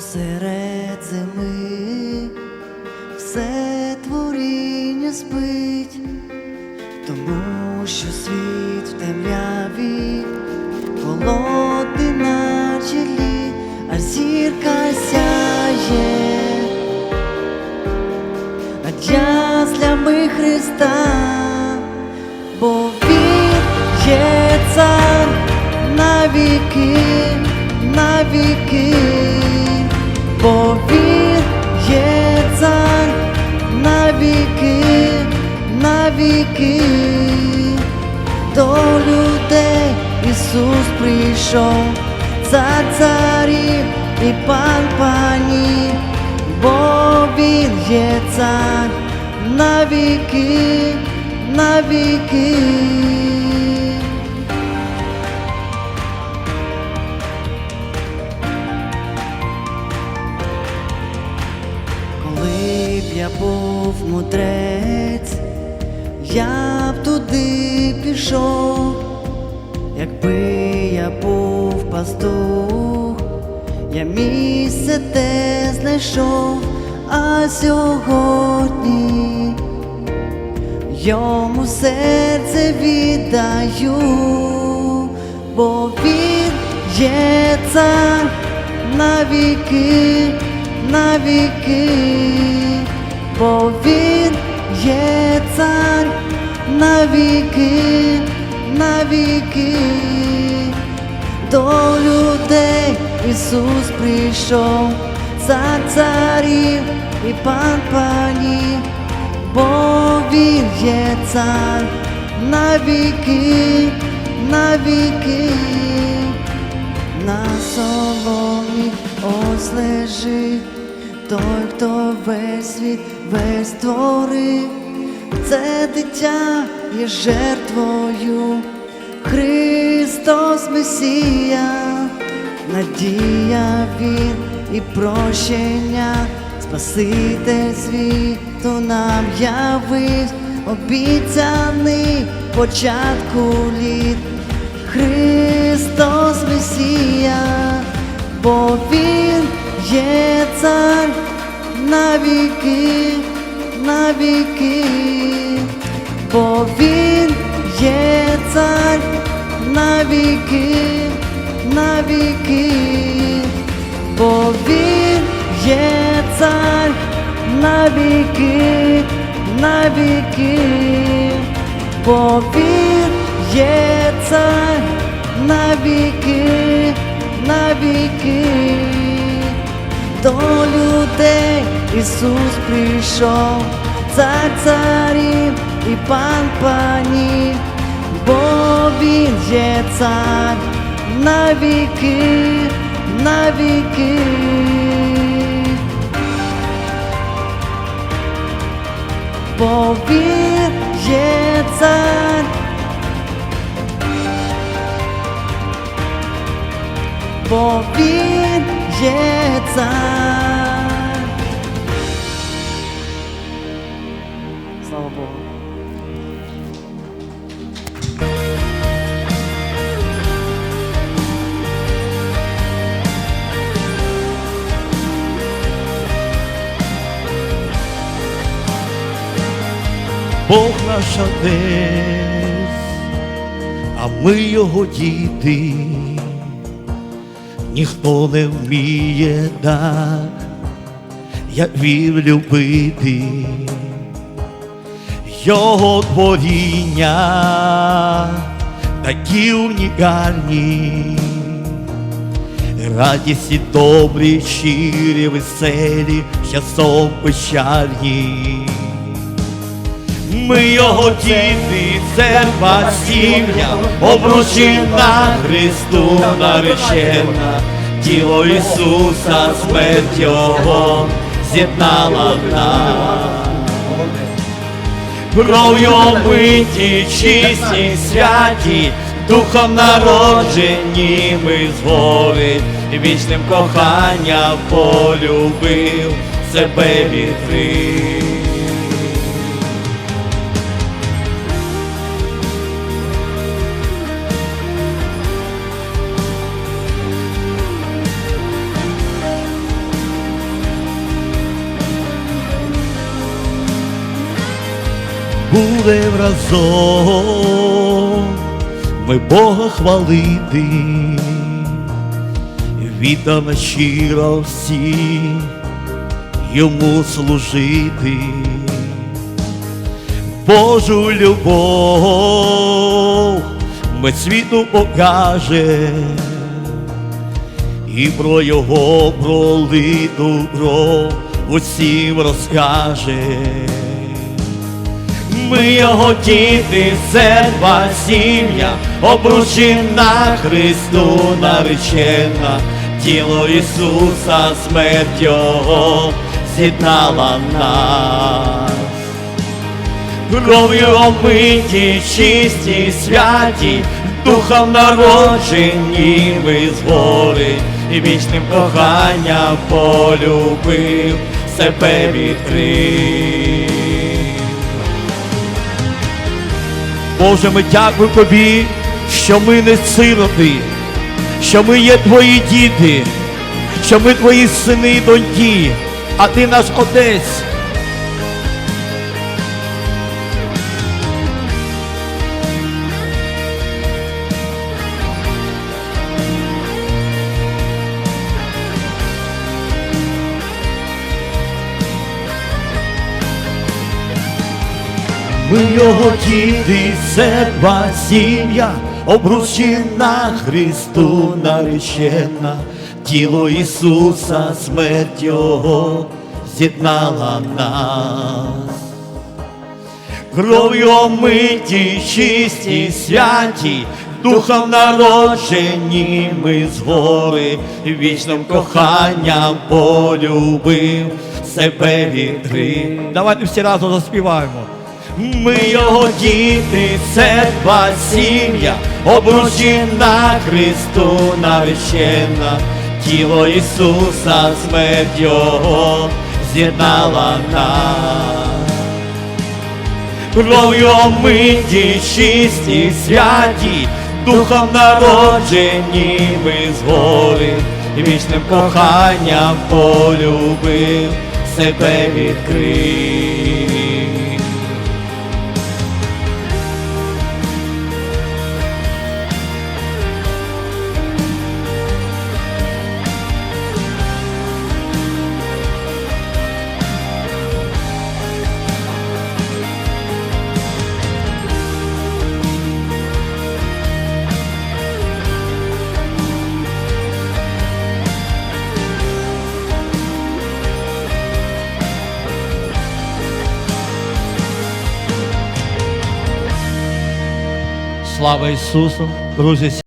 посеред зими. Все творіння спить, тому що світ в темряві. Холодний наче лід, а зірка сяє. Над яслями Христа, бо Він є цар навіки, навіки, бо Він є цар навіки, навіки, до людей Ісус прийшов, цар царів і пан панів, бо Він є цар навіки, навіки. Я був мудрець, я б туди пішов, якби я був пастух, я місце те знайшов, а сьогодні йому серце віддаю, бо він є цар навіки, навіки, бо він є цар навіки, навіки, до людей Ісус прийшов, цар царів і пан панів, бо він є цар навіки, навіки, на соломі ось лежить той, хто весь світ весь створив, це дитя є жертвою, Христос Месія, надія він і прощення, Спаситель світу нам явив, обіцяний початку літ, Христос Месія, бо Він є цар навіки, навіки, бо Він є цар навіки, навіки, бо Він є цар навіки, навіки, бо Він є цар навіки, навіки, до людей Ісус прийшов, цар царів і пан панів, бо Він є цар навіки, навіки. Бо він є цар, бо він є цар. Слава Богу. Бог наш Отець, а ми його діти, ніхто не вміє так, як він любити, його творіння такі унікальні, радісні, добрі, щирі, веселі, часом печальні. Ми його діти, церква сім'я, обручена Христу наречена, тіло Ісуса, смерть Його з'єднала нас. Кров'ю омиті, чисті, святі, духом народжені ми згори, вічним коханням полюбив себе відкрив. Будем разом, ми Бога хвалити, віддано щиро всі йому служити. Божу любов ми світу покаже, і про його пролиту кров усім розкаже. Ми його діти, церква, сім'я, обручена Христу наречена, тіло Ісуса, смерть Його з'єднала нас. Кров'ю омиті, чисті, святі, духом народжені ми згори, і вічним коханням полюбив, себе відкрив. Боже, ми дякуємо Тобі, що ми не сироти, що ми є Твої діти, що ми Твої сини і доньки, а Ти наш Отець. Ми його діти, церква, сім'я, обручена Христу наречена, тіло Ісуса, смерть Його з'єднала нас. Кров'ю омиті, чисті, святі, духом народжені ми згори, вічним коханням полюбив, себе відкрив. Давайте всі разом заспіваємо. Ми його діти, церква, сім'я, обручена Христу наречена, тіло Ісуса, смерть Його з'єднала нас. Кров'ю омиті, чисті, святі, духом народжені ми згори, вічним коханням полюбив, себе відкрив. Слава Ісусу, друзі!